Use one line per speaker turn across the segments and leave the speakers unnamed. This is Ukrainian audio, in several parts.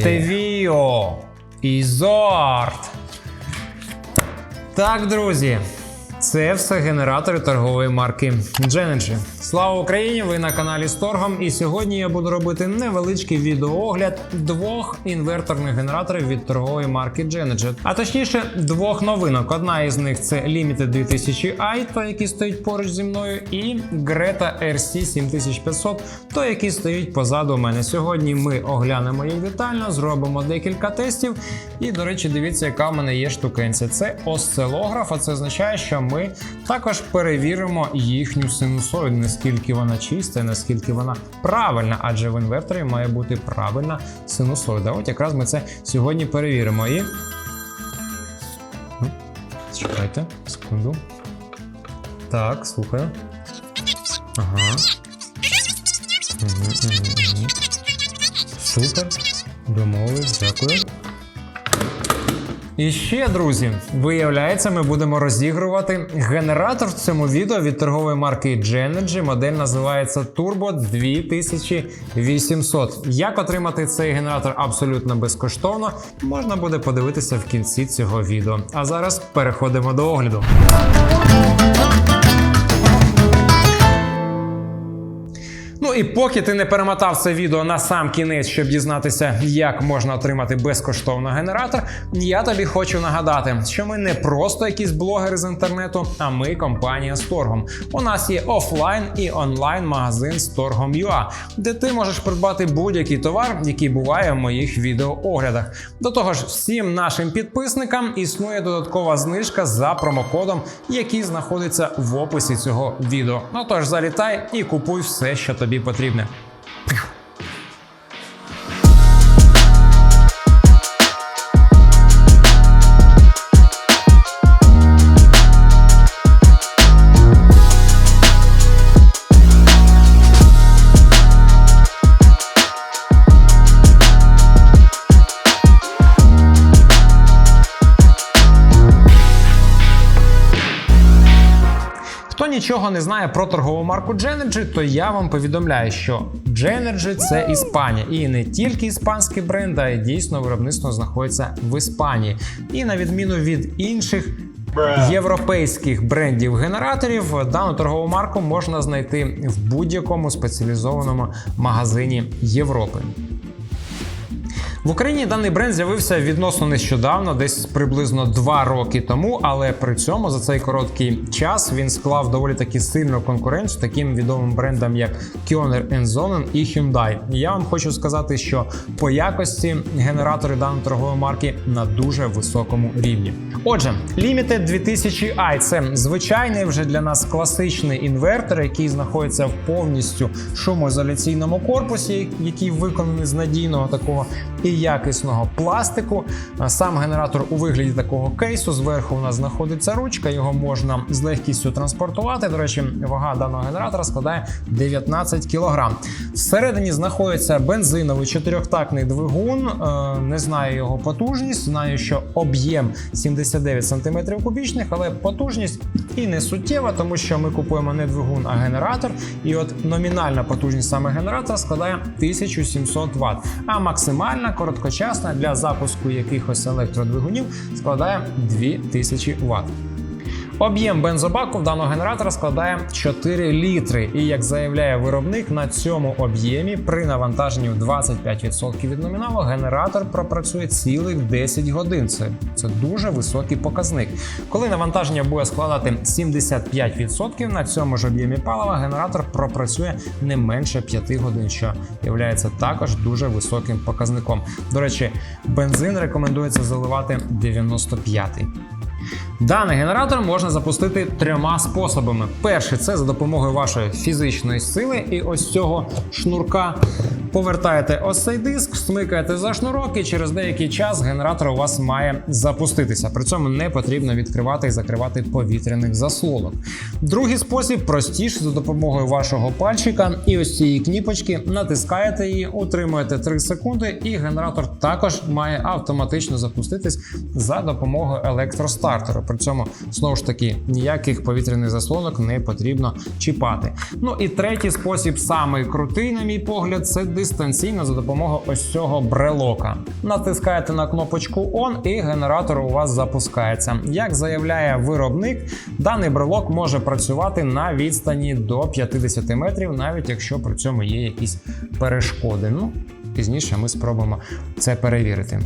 Стевіо, Ізорт. Так, друзі, це все генератори торгової марки Genergy. Слава Україні! Ви на каналі Сторгом. І сьогодні я буду робити невеличкий відеоогляд двох інверторних генераторів від торгової марки Genergy. А точніше, двох новинок. Одна із них це Limited 2000 i, той, який стоїть поруч зі мною, і Greta RC 7500, той, який стоїть позаду мене. Сьогодні ми оглянемо їх детально, зробимо декілька тестів. І, до речі, дивіться, яка в мене є штукенця. Це осцилограф, а це означає, що ми також перевіримо їхню синусоїду, наскільки вона чиста, наскільки вона правильна, адже в інверторі має бути правильна синусоїда. От якраз ми це сьогодні перевіримо. І. Чекайте, секунду. Так, слухаю. Ага. Угу, угу, угу. Супер. Домовились, дякую. І ще, друзі, виявляється, ми будемо розігрувати генератор в цьому відео від торгової марки Genergy. Модель називається Turbo 2800. Як отримати цей генератор абсолютно безкоштовно, можна буде подивитися в кінці цього відео. А зараз переходимо до огляду. І поки ти не перемотав це відео на сам кінець, щоб дізнатися, як можна отримати безкоштовно генератор, я тобі хочу нагадати, що ми не просто якісь блогери з інтернету, а ми компанія з торгом. У нас є офлайн і онлайн магазин з торгом.ua, де ти можеш придбати будь-який товар, який буває в моїх відеооглядах. До того ж, всім нашим підписникам існує додаткова знижка за промокодом, який знаходиться в описі цього відео. Ну тож залітай і купуй все, що тобі потрібне. Нічого не знає про торгову марку Genergy, то я вам повідомляю, що Genergy – це Іспанія, і не тільки іспанський бренд, а й дійсно виробництво знаходиться в Іспанії. І на відміну від інших. Європейських брендів генераторів дану торгову марку можна знайти в будь-якому спеціалізованому магазині Європи. В Україні даний бренд з'явився відносно нещодавно, десь приблизно 2 роки тому, але при цьому за цей короткий час він склав доволі таки сильну конкуренцію таким відомим брендам, як Kioner Zonen і Hyundai. Я вам хочу сказати, що по якості генератори даної торгової марки на дуже високому рівні. Отже, Limited 2000 i це звичайний вже для нас класичний інвертор, який знаходиться в повністю шумоізоляційному корпусі, який виконаний з надійного такого і якісного пластику. Сам генератор у вигляді такого кейсу. Зверху у нас знаходиться ручка, його можна з легкістю транспортувати. До речі, вага даного генератора складає 19 кг. Всередині знаходиться бензиновий чотирьохтактний двигун. Е, Не знаю його потужність, знаю, що об'єм 79 см кубічних, але потужність і не суттєва, тому що ми купуємо не двигун, а генератор. І от номінальна потужність саме генератора складає 1700 Вт, а максимальна короткочасна для запуску якихось електродвигунів складає 2000 Вт. Об'єм бензобаку в даного генератора складає 4 літри, і як заявляє виробник, на цьому об'ємі при навантаженні в 25% від номіналу генератор пропрацює цілих 10 годин. Це, це дуже високий показник. Коли навантаження буде складати 75%, на цьому ж об'ємі палива генератор пропрацює не менше 5 годин, що є також дуже високим показником. До речі, бензин рекомендується заливати 95-й. Даний генератор можна запустити трьома способами. Перший це за допомогою вашої фізичної сили, і ось цього шнурка повертаєте ось цей диск, смикаєте за шнурок, і через деякий час генератор у вас має запуститися. При цьому не потрібно відкривати і закривати повітряних заслонок. Другий спосіб простіший за допомогою вашого пальчика і ось цієї кніпочки натискаєте її, утримуєте 3 секунди, і генератор також має автоматично запуститись за допомогою електростартеру. При цьому знову ж таки ніяких повітряних заслонок не потрібно чіпати. Ну і третій спосіб, самий крутий, на мій погляд, це дистанційно за допомогою ось цього брелока. Натискаєте на кнопочку ON і генератор у вас запускається. Як заявляє виробник, даний брелок може працювати на відстані до 50 метрів, навіть якщо при цьому є якісь перешкоди. Ну, пізніше ми спробуємо це перевірити.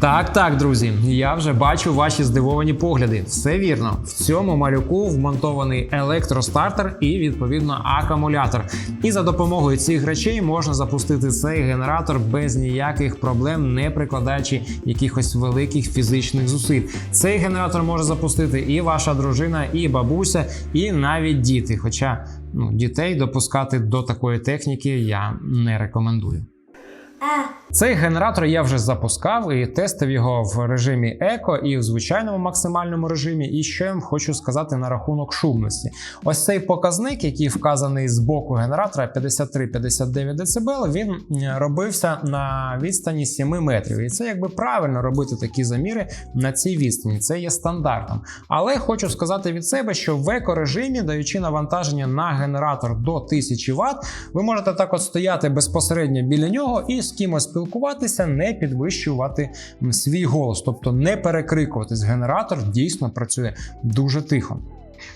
Так, так, друзі, я вже бачу ваші здивовані погляди. Все вірно. В цьому малюку вмонтований електростартер і відповідно акумулятор. І за допомогою цих речей можна запустити цей генератор без ніяких проблем, не прикладаючи якихось великих фізичних зусиль. Цей генератор може запустити і ваша дружина, і бабуся, і навіть діти. Хоча ну, дітей допускати до такої техніки я не рекомендую. Цей генератор я вже запускав і тестив його в режимі еко і в звичайному максимальному режимі. І що я вам хочу сказати на рахунок шумності. Ось цей показник, який вказаний з боку генератора 53-59 дБ, він робився на відстані 7 метрів. І це якби правильно робити такі заміри на цій відстані. Це є стандартом. Але хочу сказати від себе, що в еко-режимі, даючи навантаження на генератор до 1000 Вт, ви можете так от стояти безпосередньо біля нього і кимось спілкуватися, не підвищувати свій голос, тобто не перекрикуватись. Генератор дійсно працює дуже тихо.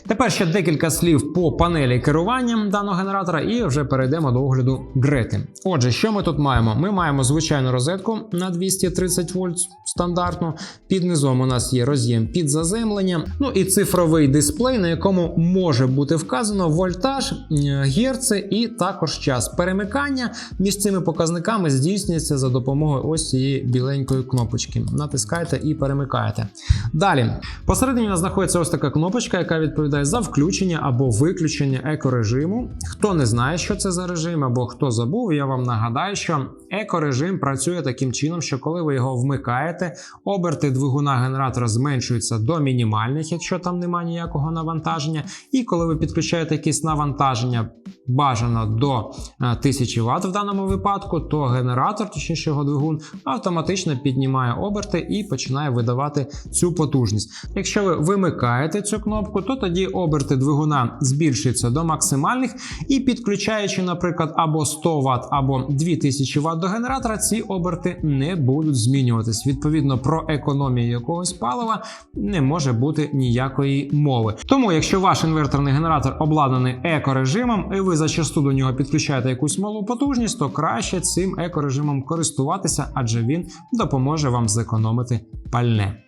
Тепер ще декілька слів по панелі керування даного генератора, і вже перейдемо до огляду Грети. Отже, що ми тут маємо? Ми маємо звичайну розетку на 230 вольт стандартну. Під низом у нас є роз'єм під заземлення. Ну і цифровий дисплей, на якому може бути вказано вольтаж, герци і також час. Перемикання між цими показниками здійснюється за допомогою ось цієї біленької кнопочки. Натискаєте і перемикаєте. Далі, посередині у нас знаходиться ось така кнопочка, яка відповідає за включення або виключення екорежиму. Хто не знає, що це за режим, або хто забув, я вам нагадаю, що екорежим працює таким чином, що коли ви його вмикаєте, оберти двигуна генератора зменшуються до мінімальних, якщо там немає ніякого навантаження. І коли ви підключаєте якесь навантаження бажано до е, 1000 Вт в даному випадку, то генератор, точніше його двигун, автоматично піднімає оберти і починає видавати цю потужність. Якщо ви вимикаєте цю кнопку, то тоді оберти двигуна збільшуються до максимальних, і підключаючи, наприклад, або 100 Вт, або 2000 Вт до генератора, ці оберти не будуть змінюватись. Відповідно, про економію якогось палива не може бути ніякої мови. Тому, якщо ваш інверторний генератор обладнаний екорежимом, і ви зачасту до нього підключаєте якусь малу потужність, то краще цим екорежимом користуватися, адже він допоможе вам зекономити пальне.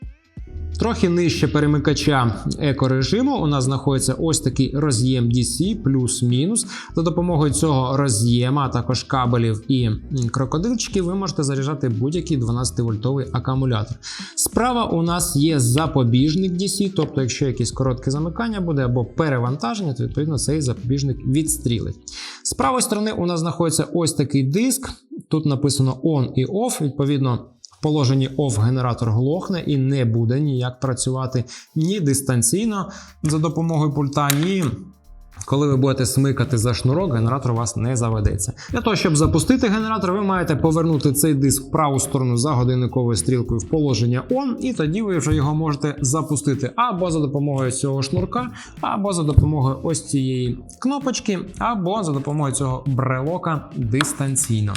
Трохи нижче перемикача екорежиму у нас знаходиться ось такий роз'єм DC плюс-мінус. За допомогою цього роз'єма, також кабелів і крокодильчиків, ви можете заряджати будь-який 12-вольтовий акумулятор. Справа у нас є запобіжник DC, тобто, якщо якесь коротке замикання буде або перевантаження, то відповідно цей запобіжник відстрілить. З правої сторони у нас знаходиться ось такий диск. Тут написано on і off, відповідно. Положенні OFF генератор глохне і не буде ніяк працювати ні дистанційно за допомогою пульта, ні. Коли ви будете смикати за шнурок, генератор у вас не заведеться. Для того, щоб запустити генератор, ви маєте повернути цей диск в праву сторону за годинниковою стрілкою в положення ON, і тоді ви вже його можете запустити або за допомогою цього шнурка, або за допомогою ось цієї кнопочки, або за допомогою цього брелока дистанційно.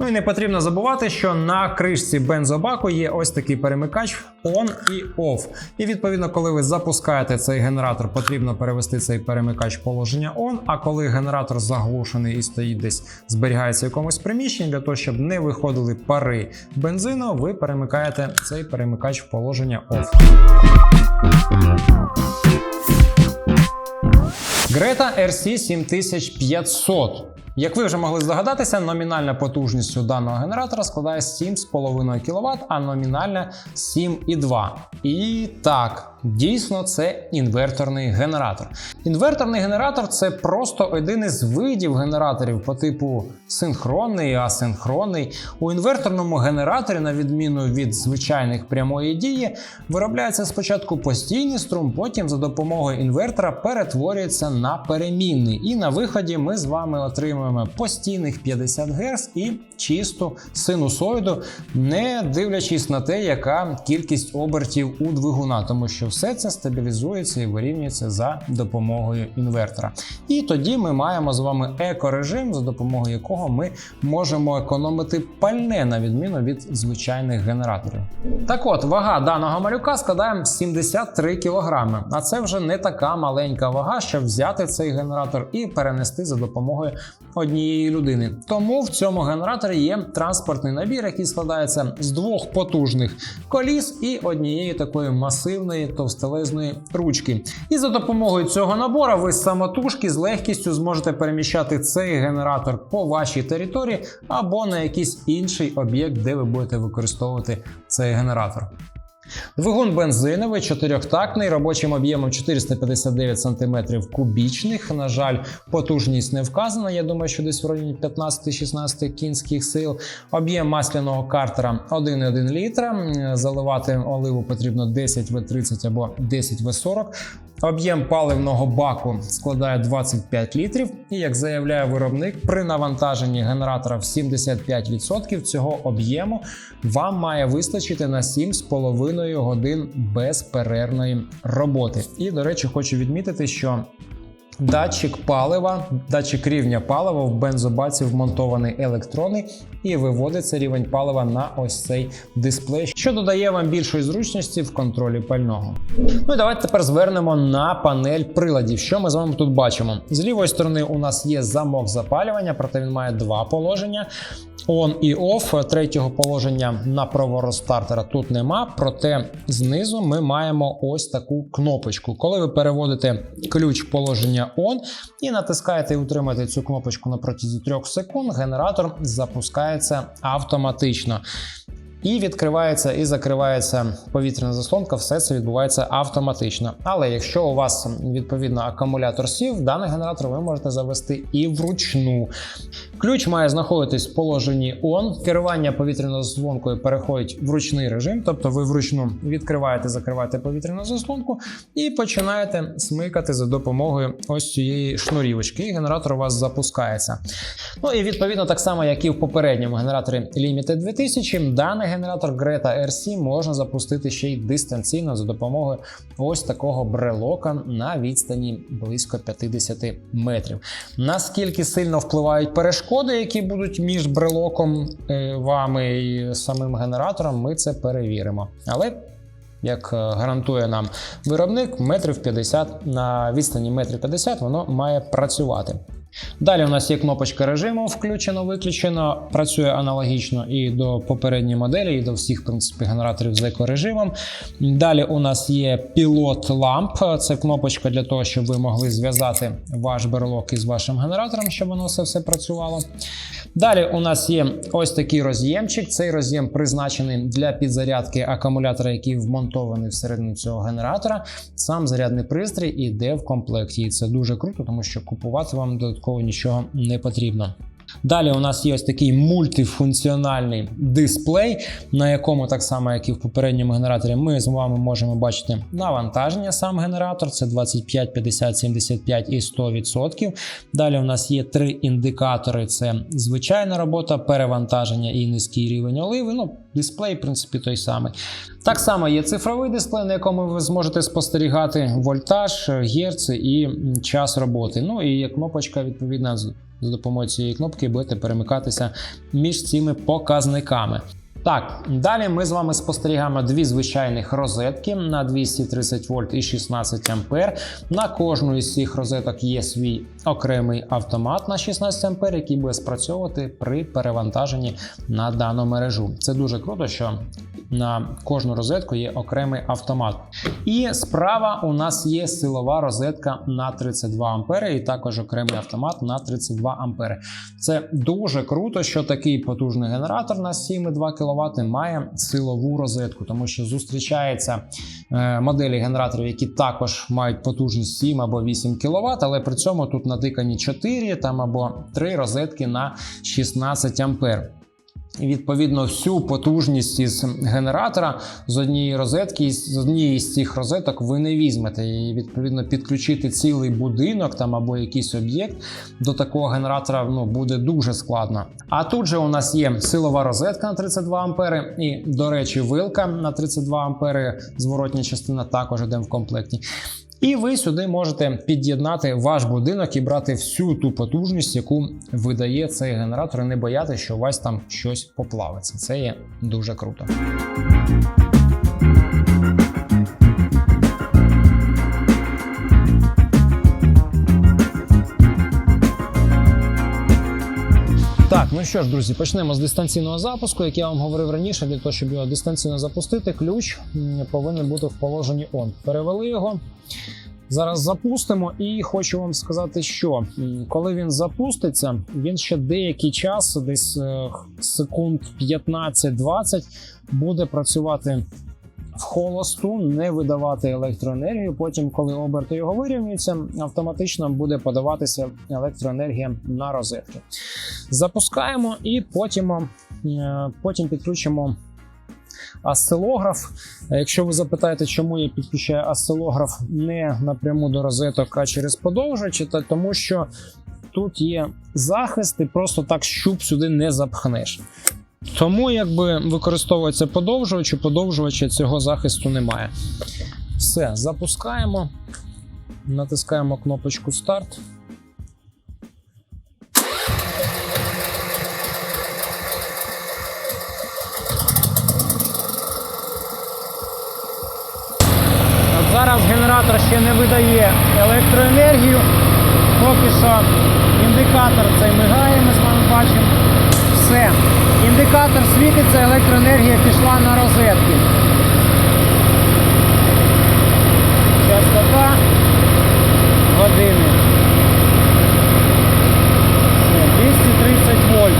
Ну і не потрібно забувати, що на кришці бензобаку є ось такий перемикач on і off. І відповідно, коли ви запускаєте цей генератор, потрібно перевести цей перемикач в положення on. А коли генератор заглушений і стоїть десь, зберігається в якомусь приміщенні, для того, щоб не виходили пари бензину, ви перемикаєте цей перемикач в положення off. Грета RC 7500. Як ви вже могли здогадатися, номінальна потужність у даного генератора складає 7,5 кВт, а номінальна 7,2. І так, дійсно, це інверторний генератор. Інверторний генератор це просто один із видів генераторів по типу синхронний і асинхронний. У інверторному генераторі, на відміну від звичайних прямої дії, виробляється спочатку постійний струм, потім за допомогою інвертора перетворюється на перемінний. І на виході ми з вами отримуємо постійних 50 Гц і чисту синусоїду, не дивлячись на те, яка кількість обертів у двигуна, тому що все це стабілізується і вирівнюється за допомогою інвертора. І тоді ми маємо з вами екорежим, за допомогою якого ми можемо економити пальне на відміну від звичайних генераторів. Так от, вага даного малюка складає 73 кг, а це вже не така маленька вага, щоб взяти цей генератор і перенести за допомогою однієї людини. Тому в цьому генераторі є транспортний набір, який складається з двох потужних коліс і однієї такої масивної товстелезної ручки. І за допомогою цього набора ви самотужки з легкістю зможете переміщати цей генератор по вашій території або на якийсь інший об'єкт, де ви будете використовувати цей генератор. Двигун бензиновий, чотирьохтактний, робочим об'ємом 459 см кубічних. На жаль, потужність не вказана. Я думаю, що десь в районі 15-16 кінських сил. Об'єм масляного картера 1,1 літра. Заливати оливу потрібно 10 В30 або 10 В40. Об'єм паливного баку складає 25 літрів, і як заявляє виробник, при навантаженні генератора в 75% цього об'єму вам має вистачити на 7,5 годин безперервної роботи. І, до речі, хочу відмітити, що Датчик палива, датчик рівня палива в бензобаці вмонтований електронний і виводиться рівень палива на ось цей дисплей, що додає вам більшої зручності в контролі пального. Ну і давайте тепер звернемо на панель приладів. Що ми з вами тут бачимо? З лівої сторони у нас є замок запалювання, проте він має два положення. On і Off третього положення на проворот стартера тут нема, проте знизу ми маємо ось таку кнопочку. Коли ви переводите ключ положення On і натискаєте і утримаєте цю кнопочку на протязі 3 секунд, генератор запускається автоматично. І відкривається і закривається повітряна заслонка, все це відбувається автоматично. Але якщо у вас відповідно акумулятор сів, даний генератор ви можете завести і вручну. Ключ має знаходитись в положенні ON. Керування повітряною заслонкою переходить в ручний режим, тобто ви вручну відкриваєте, закриваєте повітряну заслонку і починаєте смикати за допомогою ось цієї шнурівочки, і генератор у вас запускається. Ну і відповідно так само, як і в попередньому генераторі Limited 2000, даний генератор Greta RC можна запустити ще й дистанційно за допомогою ось такого брелока на відстані близько 50 метрів. Наскільки сильно впливають перешкоди, які будуть між брелоком е, вами і самим генератором, ми це перевіримо. Але як е, гарантує нам виробник, метрів 50 на відстані метрів 50 воно має працювати. Далі у нас є кнопочка режиму включено-виключено, працює аналогічно і до попередньої моделі, і до всіх в принципі, генераторів з екорежимом. Далі у нас є пілот ламп, це кнопочка для того, щоб ви могли зв'язати ваш берлок із вашим генератором, щоб воно все, все працювало. Далі у нас є ось такий роз'ємчик. Цей роз'єм призначений для підзарядки акумулятора, який вмонтований всередину цього генератора. Сам зарядний пристрій іде в комплекті. І це дуже круто, тому що купувати вам додатково нічого не потрібно. Далі у нас є ось такий мультифункціональний дисплей, на якому, так само, як і в попередньому генераторі, ми з вами можемо бачити навантаження сам генератор. Це 25, 50, 75 і 100%. Далі у нас є три індикатори: це звичайна робота, перевантаження і низький рівень оливи. Ну, дисплей, в принципі, той самий. Так само є цифровий дисплей, на якому ви зможете спостерігати вольтаж, герц і час роботи. Ну і є кнопочка, відповідна за допомогою цієї кнопки будете перемикатися між цими показниками. Так, далі ми з вами спостерігаємо дві звичайних розетки на 230 вольт і 16 ампер. На кожну із цих розеток є свій окремий автомат на 16 ампер, який буде спрацьовувати при перевантаженні на дану мережу. Це дуже круто, що на кожну розетку є окремий автомат. І справа у нас є силова розетка на 32 ампери, і також окремий автомат на 32 ампери. Це дуже круто, що такий потужний генератор на 7,2 кВт має силову розетку, тому що зустрічаються е, моделі генераторів, які також мають потужність 7 або 8 кВт, але при цьому тут натикані 4 там або 3 розетки на 16 ампер. І відповідно всю потужність із генератора з однієї розетки, з однієї з цих розеток ви не візьмете. І відповідно підключити цілий будинок там або якийсь об'єкт до такого генератора ну, буде дуже складно. А тут же у нас є силова розетка на 32 ампери, і, до речі, вилка на 32 ампери, зворотня частина також йде в комплекті. І ви сюди можете під'єднати ваш будинок і брати всю ту потужність, яку видає цей генератор, і не боятися, що у вас там щось поплавиться. Це є дуже круто. Ну що ж, друзі, почнемо з дистанційного запуску. Як я вам говорив раніше, для того, щоб його дистанційно запустити, ключ повинен бути в положенні ON. Перевели його. Зараз запустимо, і хочу вам сказати, що коли він запуститься, він ще деякий час, десь е, секунд 15-20, буде працювати в холосту, не видавати електроенергію. Потім, коли оберти його вирівнюються, автоматично буде подаватися електроенергія на розетки. Запускаємо і потім, е, потім підключимо осцилограф. Якщо ви запитаєте, чому я підключаю осцилограф не напряму до розеток, а через подовжувачі, то тому що тут є захист, і просто так щуп сюди не запхнеш. Тому якби використовується подовжувач, у подовжувача цього захисту немає. Все, запускаємо, натискаємо кнопочку старт. Зараз генератор ще не видає електроенергію. Поки що індикатор цей мигає, ми з вами бачимо. Все. Індикатор світиться, електроенергія пішла на розетки. Частота години. Все, 230 вольт.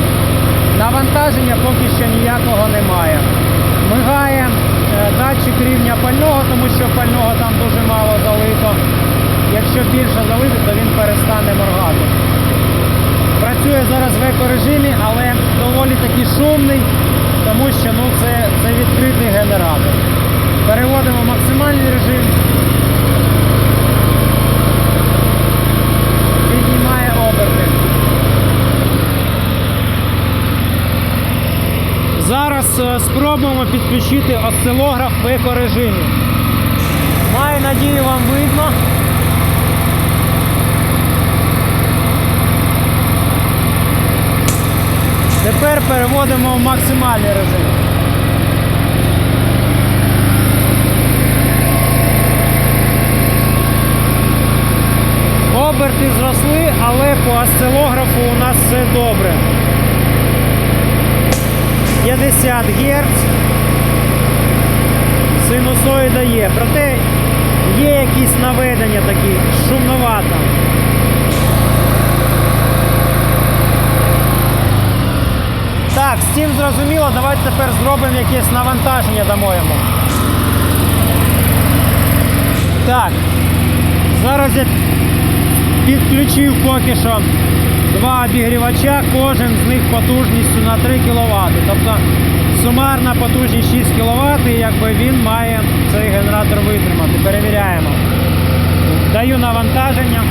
Навантаження поки що ніякого немає. Мигає е, датчик рівня пального, тому що пального там дуже мало залито. Якщо більше залити, то він перестане моргати. Працює зараз в екорежимі, але доволі таки шумний, тому що ну, це, це відкритий генератор. Переводимо в максимальний режим. Піднімає оберти. Зараз е, підключити осцилограф в екорежимі. Маю надію, вам видно. Тепер переводимо в максимальний режим. Оберти зросли, але по осцилографу у нас все добре. 50 Гц. Синусоїда. Проте є якісь наведення такі, шумновато. Так, з цим зрозуміло, давайте тепер зробимо якесь навантаження дамо йому. Так, зараз я підключив поки що два обігрівача, кожен з них потужністю на 3 кВт. Тобто сумарна потужність 6 кВт, і якби він має цей генератор витримати. Перевіряємо. Даю навантаження.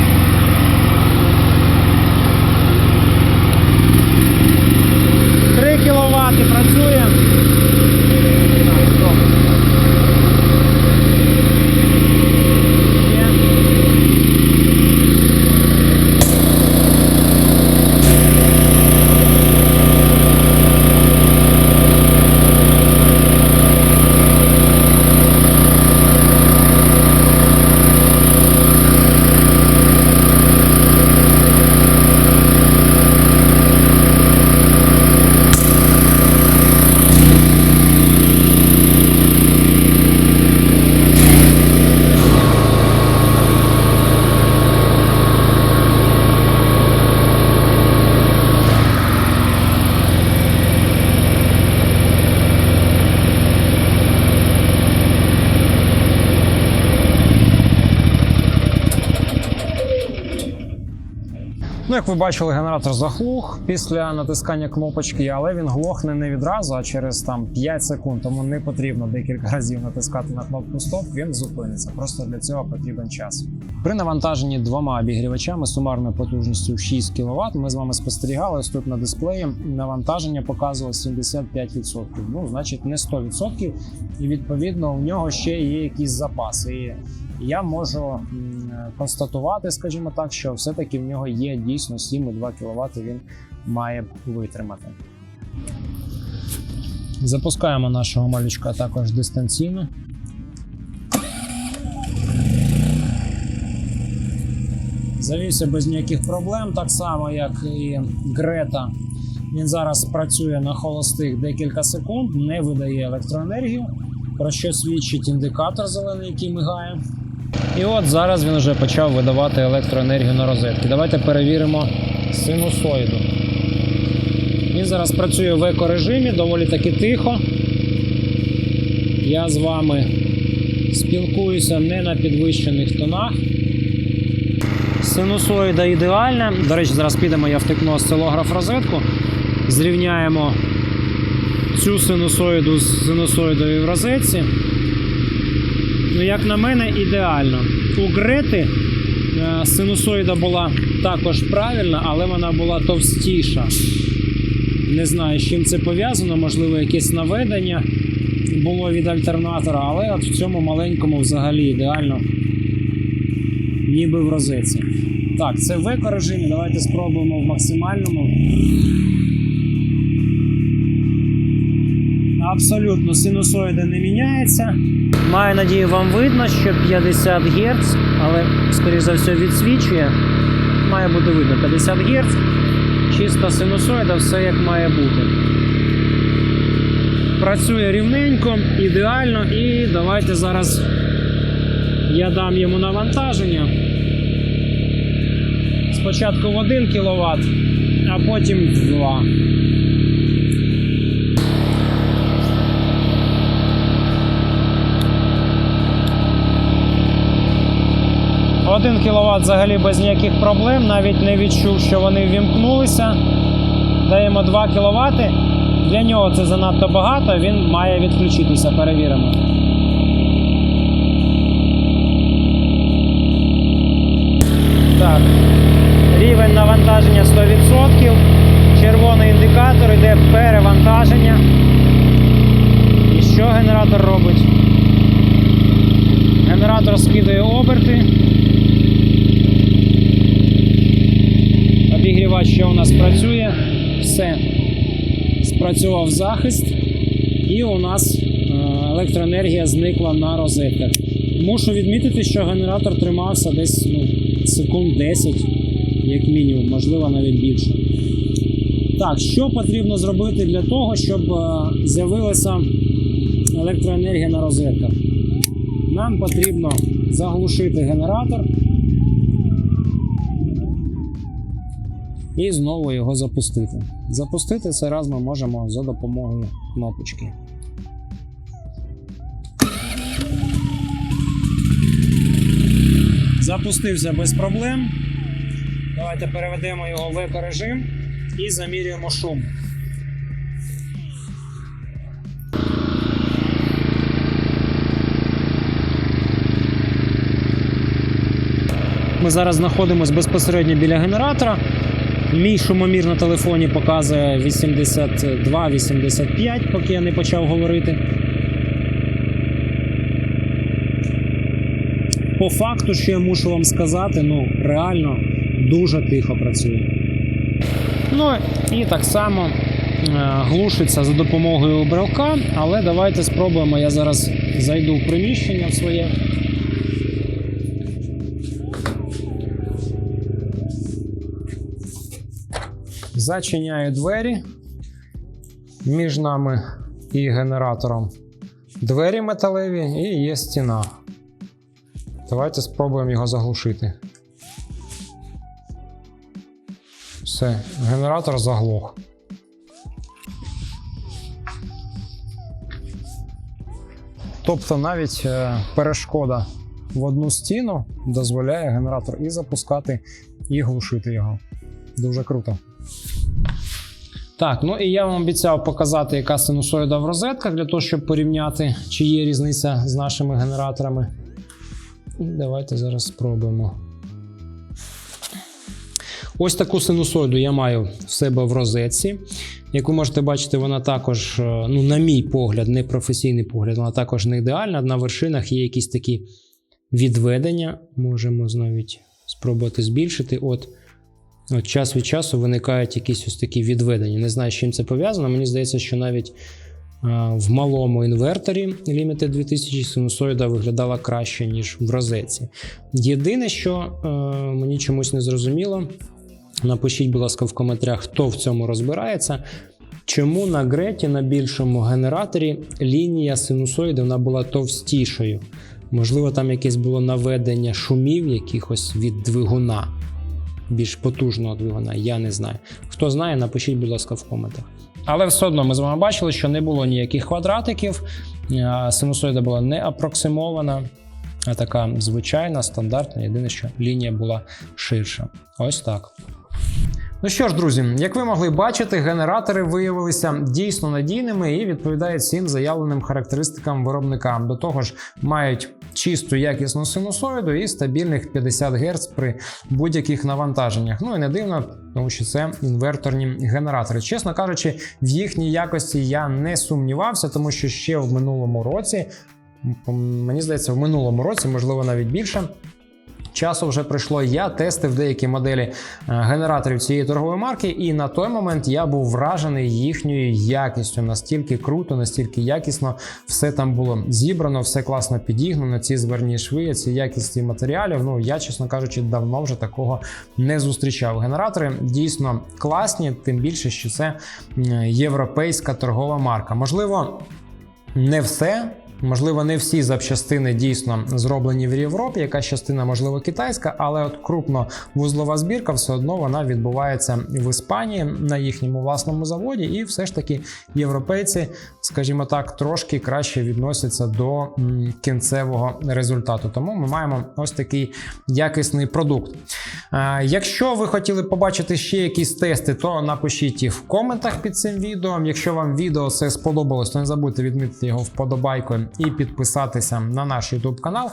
Ви бачили, генератор заглух після натискання кнопочки, але він глохне не відразу, а через там 5 секунд. Тому не потрібно декілька разів натискати на кнопку стоп. Він зупиниться. Просто для цього потрібен час. При навантаженні двома обігрівачами сумарною потужністю 6 кВт ми з вами спостерігали ось тут на дисплеї. Навантаження показувало 75%. Ну, значить, не 100%. І відповідно у нього ще є якісь запаси. Я можу констатувати, скажімо так, що все-таки в нього є дійсно 7,2 кВт він має витримати. Запускаємо нашого малючка також дистанційно. Завівся без ніяких проблем, так само як і Грета. Він зараз працює на холостих декілька секунд, не видає електроенергію, про що свідчить індикатор зелений, який мигає. І от зараз він вже почав видавати електроенергію на розетки. Давайте перевіримо синусоїду. Він зараз працює в екорежимі, доволі таки тихо. Я з вами спілкуюся не на підвищених тонах. Синусоїда ідеальна. До речі, зараз підемо, я втикну осцилограф розетку. Зрівняємо цю синусоїду з синусоїдою в розетці. Ну, як на мене, ідеально. У Грети е, синусоїда була також правильна, але вона була товстіша. Не знаю, з чим це пов'язано, можливо, якесь наведення було від альтернатора, але от в цьому маленькому взагалі ідеально, ніби в розетці. Так, це в еко-режимі. Давайте спробуємо в максимальному. Абсолютно синусоїда не міняється. Маю надію, вам видно, що 50 Гц, але, скоріш за все, відсвічує. Має бути видно 50 Гц. Чиста синусоїда, все як має бути. Працює рівненько, ідеально, і давайте зараз я дам йому навантаження. Спочатку в 1 кВт, а потім в 2. Один кВт взагалі без ніяких проблем, навіть не відчув, що вони ввімкнулися. Даємо 2 кВт. Для нього це занадто багато, він має відключитися. Перевіримо. Так. Рівень навантаження 100%. Червоний індикатор йде перевантаження. І що генератор робить? Генератор скидає оберти. Обігрівач ще у нас працює. Все. Спрацював захист. І у нас е, електроенергія зникла на розетках. Мушу відмітити, що генератор тримався десь ну, секунд 10, як мінімум, можливо, навіть більше. Так, що потрібно зробити для того, щоб е, з'явилася електроенергія на розетках? Нам потрібно заглушити генератор і знову його запустити. Запустити це раз ми можемо за допомогою кнопочки. Запустився без проблем. Давайте переведемо його в екорежим і замірюємо шум. Ми зараз знаходимося безпосередньо біля генератора. Мій шумомір на телефоні показує 82-85, поки я не почав говорити. По факту, що я мушу вам сказати, ну реально дуже тихо працює. Ну і так само е, глушиться за допомогою брелка, але давайте спробуємо. Я зараз зайду в приміщення своє. Зачиняю двері між нами і генератором. Двері металеві і є стіна. Давайте спробуємо його заглушити. Все, генератор заглох. Тобто навіть е, перешкода в одну стіну дозволяє генератор і запускати, і глушити його. Дуже круто. Так, ну і я вам обіцяв показати, яка синусоїда в розетках для того, щоб порівняти, чи є різниця з нашими генераторами. І давайте зараз спробуємо. Ось таку синусоїду я маю в себе в розетці. Як ви можете бачити, вона також, е, ну, на мій погляд, не професійний погляд, вона також не ідеальна. На вершинах є якісь такі відведення. Можемо навіть спробувати збільшити. От, от час від часу виникають якісь ось такі відведення. Не знаю, з чим це пов'язано. Мені здається, що навіть в малому інверторі Limited 2000 синусоїда виглядала краще, ніж в розетці. Єдине, що е, мені чомусь не зрозуміло, напишіть, будь ласка, в коментарях, хто в цьому розбирається. Чому на Греті на більшому генераторі лінія синусоїди вона була товстішою? Можливо, там якесь було наведення шумів якихось від двигуна, більш потужного двигуна, я не знаю. Хто знає, напишіть, будь ласка, в коментах. Але все одно ми з вами бачили, що не було ніяких квадратиків, а, синусоїда була не апроксимована, а така звичайна, стандартна. Єдине, що лінія була ширша. Ось так. Ну що ж, друзі, як ви могли бачити, генератори виявилися дійсно надійними і відповідають всім заявленим характеристикам виробника. До того ж, мають чисту якісну синусоїду і стабільних 50 Гц при будь-яких навантаженнях. Ну і не дивно, тому що це інверторні генератори. Чесно кажучи, в їхній якості я не сумнівався, тому що ще в минулому році, мені здається, в минулому році, можливо, навіть більше. Часу вже пройшло. Я тестив деякі моделі е, генераторів цієї торгової марки, і на той момент я був вражений їхньою якістю. Настільки круто, настільки якісно все там було зібрано, все класно підігнано. Ці зверні шви, ці якісті матеріалів. Ну я, чесно кажучи, давно вже такого не зустрічав. Генератори дійсно класні, тим більше, що це європейська торгова марка. Можливо, не все. Можливо, не всі запчастини дійсно зроблені в Європі, якась частина, можливо, китайська, але от крупно вузлова збірка все одно вона відбувається в Іспанії на їхньому власному заводі, і все ж таки європейці, скажімо так, трошки краще відносяться до кінцевого результату. Тому ми маємо ось такий якісний продукт. Якщо ви хотіли побачити ще якісь тести, то напишіть їх в коментах під цим відео. Якщо вам відео це сподобалось, то не забудьте відмітити його вподобайкою і підписатися на наш YouTube канал.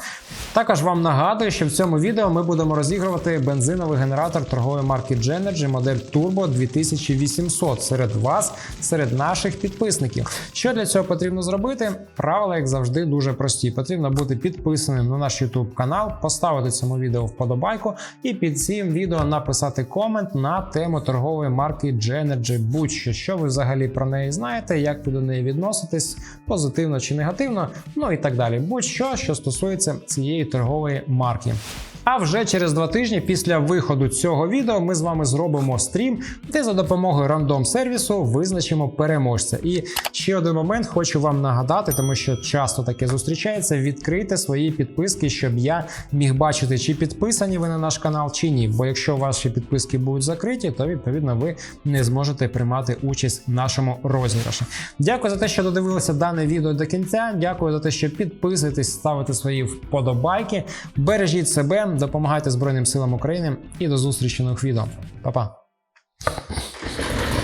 Також вам нагадую, що в цьому відео ми будемо розігрувати бензиновий генератор торгової марки Genergy модель Turbo 2800 серед вас, серед наших підписників. Що для цього потрібно зробити? Правила, як завжди, дуже прості. Потрібно бути підписаним на наш YouTube канал, поставити цьому відео вподобайку і під цим відео написати комент на тему торгової марки Genergy. Будь-що, що ви взагалі про неї знаєте, як ви до неї відноситесь, позитивно чи негативно, ну і так далі. Будь-що, що стосується цієї торгової марки. А вже через два тижні після виходу цього відео ми з вами зробимо стрім, де за допомогою рандом сервісу визначимо переможця. І ще один момент хочу вам нагадати, тому що часто таке зустрічається. Відкрийте свої підписки, щоб я міг бачити, чи підписані ви на наш канал, чи ні. Бо якщо ваші підписки будуть закриті, то відповідно ви не зможете приймати участь в нашому розіграші. Дякую за те, що додивилися дане відео до кінця. Дякую за те, що підписуєтесь, ставите свої вподобайки. Бережіть себе, допомагайте Збройним силам України і до зустрічі нових відео. Па-па!